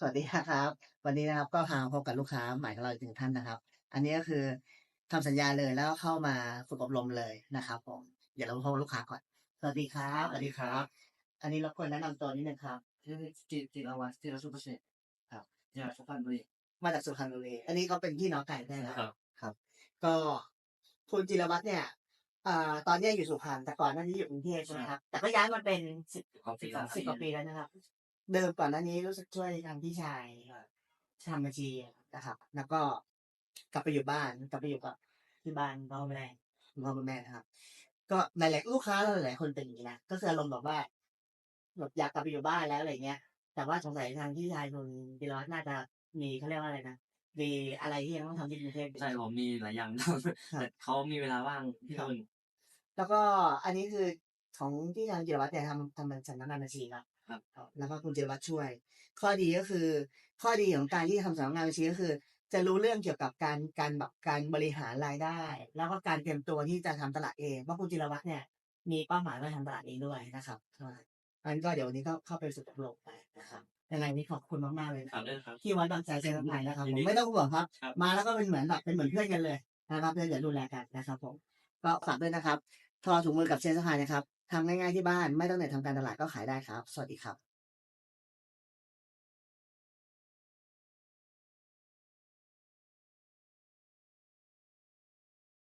สวัสดีครับ วันนี้นะครับก็พามาพบกับลูกค้าใหม่ของเราอีกหนึ่งท่านนะครับ อันนี้ก็คือทำสัญญาเลยแล้วก็เข้ามาฝึกอบรมเลยนะครับผมเดี๋ยวเราพบกับลูกค้าก่อน สวัสดีครับสวัสดีครับ อันนี้รบกวนแนะนำตัวนิดนึงครับชื่อจิจิรวัตรจิรสุภเชษฐ์ครับจากสุพรรณบุรีมาจากสุพรรณบุรีอันนี้เขาเป็นพี่น้องกันได้แล้วครับครับก็คุณจิรวัตรเนี่ยอ่าตอนเนี้ยอยู่สุพรรณแต่ก่อนหน้านี้อยู่กรุงเทพใช่ไหมครับแต่ก็ย้ายมาเป็นสิบของสิปีบละสิบกว่าปีแล้วนะครับ เดิมก่อนหน้านี้รู้สึกช่วยทางพี่ชายทำบัญชีนะครับ แล้วก็กลับไปอยู่บ้านกลับไปอยู่กับที่บ้านพ่อแม่คุณพ่อคุณแม่นะครับ ก็หลายๆลูกค้าเราหลายๆคนเป็นอย่างนี้นะก็คืออารมณ์แบบว่าแบบอยากกลับไปอยู่บ้านแล้วอะไรเงี้ย แต่ว่าสงสัยทางพี่ชายคุณจิรวัตรน่าจะมีเขาเรียกว่าอะไรนะมีอะไรที่ยังต้องทำที่กรุงเทพอยู่ใช่ผมมีหลายอย่างทำแต่เขามีเวลาว่างที่ครับนู่นแล้วก็อันนี้คือ ของที่ทางจิรวัตรเนี่ยทำทำเป็นสำนักงานบัญชีครับครับแล้วก็คุณจิรวัตรช่วย ข้อดีก็คือ ข้อดีของการที่ทำสำนักงานบัญชีก็คือ จะรู้เรื่องเกี่ยวกับการการแบบการบริหารรายได้ แล้วก็การเตรียมตัวที่จะทำตลาดเองเพราะคุณจิรวัตรเนี่ย มีเป้าหมายว่าทำตลาดเองด้วยนะครับใช่อันก็เดี๋ยววันนี้ก็เข้าไปฝึกอบรมไปนะครับยังไงนี่ขอบคุณมากๆเลยนะครับด้วยครับที่ไว้วางใจเซ็นทำไมนะครับยิผนมดีไม่ต้องห่วงครับครับ มาแล้วก็เป็นเหมือนแบบเป็นเหมือนเพื่อนกันเลยนะครับเพื่อนจะดูแลกันนะครับผมก็ฝากด้วยนะครับทอถุงมือกับเชนสะพายนะครับ ทำง่ายๆที่บ้าน ไม่ต้องเหนื่อยทำการตลาดก็ขายได้ครับ สวัสดีครับ